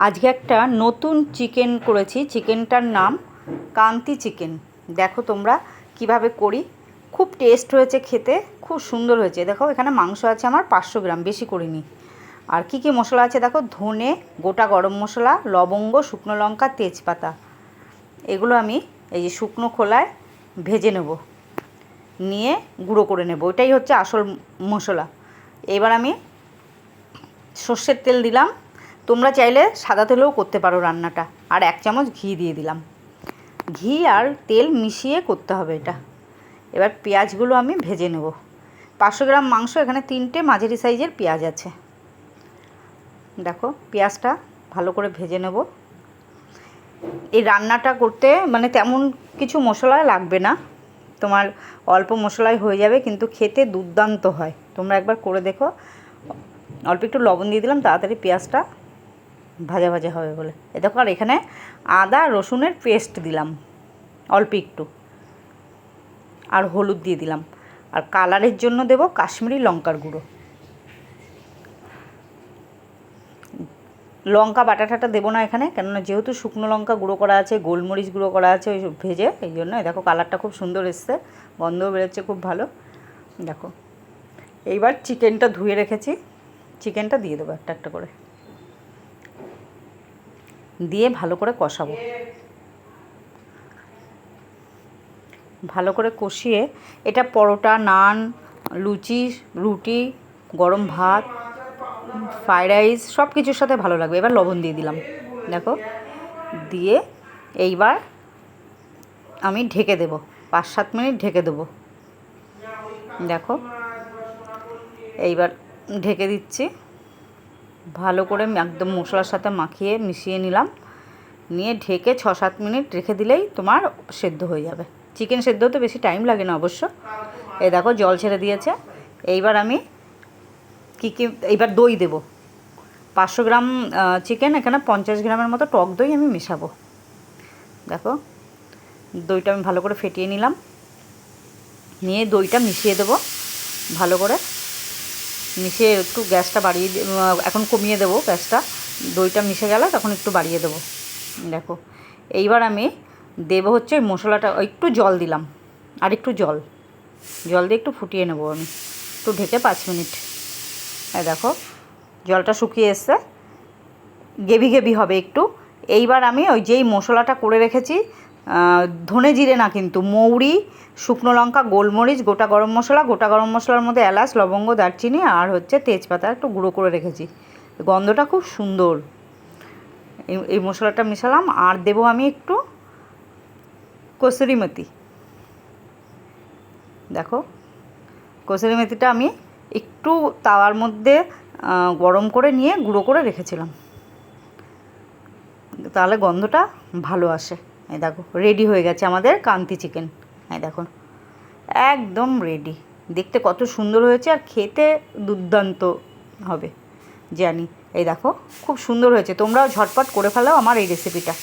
আজকে একটা নতুন চিকেন করেছি। চিকেনটার নাম কান্তি চিকেন। দেখো তোমরা কীভাবে করি। খুব টেস্ট হয়েছে খেতে, খুব সুন্দর হয়েছে। দেখো এখানে মাংস আছে আমার পাঁচশো গ্রাম, বেশি করিনি। আর কি কি মশলা আছে দেখো? ধনে, গোটা গরম মশলা, লবঙ্গ, শুকনো লঙ্কা, তেজপাতা। এগুলো আমি এই যে শুকনো খোলায় ভেজে নেব। নিয়ে গুঁড়ো করে নেব। ওইটাই হচ্ছে আসল মশলা। এবার আমি সর্ষের তেল দিলাম। তোমরা চাইলে সাদা তেলেও করতে পারো রান্নাটা। আর এক চামচ ঘি দিয়ে দিলাম। ঘি আর তেল মিশিয়ে করতে হবে এটা। এবার পেঁয়াজগুলো আমি ভেজে নেব। পাঁচশো গ্রাম মাংস, এখানে তিনটে মাঝারি সাইজের পেঁয়াজ আছে। দেখো, পেঁয়াজটা ভালো করে ভেজে নেব। এই রান্নাটা করতে মানে তেমন কিছু মশলা লাগবে না। তোমার অল্প মশলায় হয়ে যাবে, কিন্তু খেতে দুর্দান্ত হয়। তোমরা একবার করে দেখো। অল্প একটু লবণ দিয়ে দিলাম, তাড়াতাড়ি পেঁয়াজটা ভাজা ভাজা হবে বলে। এ দেখো, আর এখানে আদা রসুনের পেস্ট দিলাম, অল্প একটু। আর হলুদ দিয়ে দিলাম। আর কালারের জন্য দেব কাশ্মীরি লঙ্কার গুঁড়ো। লঙ্কা বাটা টাটা দেবো না এখানে, কেননা যেহেতু শুকনো লঙ্কা গুঁড়ো করা আছে, গোলমরিচ গুঁড়ো করা আছে, ওই ভেজে, এই জন্য দেখো কালারটা খুব সুন্দর এসছে, গন্ধও বেরোচ্ছে খুব ভালো। দেখো, এইবার চিকেনটা ধুয়ে রেখেছি চিকেনটা দিয়ে দেবো একটা একটা করে। দিয়ে ভালো করে কষাবো। ভালো করে কষিয়ে এটা পরোটা, নান, লুচি, রুটি, গরম ভাত, ফ্রাইড রাইস সব কিছুর সাথে ভালো লাগবে। এবার লবণ দিয়ে দিলাম। দেখো, দিয়ে এইবার আমি ঢেকে দেবো। পাঁচ সাত মিনিট ঢেকে দেবো। দেখো, এইবার ঢেকে দিচ্ছি। ভালো করে একদম মশলার সাথে মাখিয়ে মিশিয়ে নিলাম। নিয়ে ঢেকে ছ সাত মিনিট রেখে দিলেই তোমার সেদ্ধ হয়ে যাবে। চিকেন সেদ্ধ হতে বেশি টাইম লাগে না অবশ্য। এ দেখো জল ছেড়ে দিয়েছে। এইবার আমি কী কী, এইবার দই দেবো। পাঁচশো গ্রাম চিকেন এখানে পঞ্চাশ গ্রামের মতো টক দই আমি মেশাবো। দেখো, দইটা আমি ভালো করে ফেটিয়ে নিলাম। নিয়ে দইটা মিশিয়ে দেবো ভালো করে। মিশিয়ে একটু গ্যাসটা বাড়িয়ে এখন কমিয়ে দেবো গ্যাসটা। দইটা মিশে গেলে তখন একটু বাড়িয়ে দেবো। দেখো, এইবার আমি দেবো হচ্ছে মশলাটা একটু জল দিলাম, আর একটু জল। জল দিয়ে একটু ফুটিয়ে নেব আমি। একটু ঢেকে পাঁচ মিনিট। হ্যাঁ দেখো, জলটা শুকিয়ে এসছে। গেভি গেভি হবে একটু। এইবার আমি ওই যেই মশলাটা করে রেখেছি ধনে জিরে না কিন্তু, মৌরি, শুকনো লঙ্কা, গোলমরিচ, গোটা গরম মশলা, গোটা গরম মশলার মধ্যে এলাচ, লবঙ্গ, দারচিনি আর হচ্ছে তেজপাতা একটু গুঁড়ো করে রেখেছি। গন্ধটা খুব সুন্দর। এই মশলাটা মেশালাম, আর দেবো আমি একটু কসুরি মেথি দেখো কসুরি মেথিটা আমি একটু তাওয়ার মধ্যে গরম করে নিয়ে গুঁড়ো করে রেখেছিলাম। তাহলে গন্ধটা ভালো আসে। এই দেখো রেডি হয়ে গেছে আমাদের কান্তি চিকেন এই দেখো, একদম রেডি দেখতে কত সুন্দর হয়েছে আর খেতে দুর্দান্ত হবে, জানি। এই দেখো, খুব সুন্দর হয়েছে। তোমরাও ঝটপট করে ফেলাও আমার এই রেসিপিটা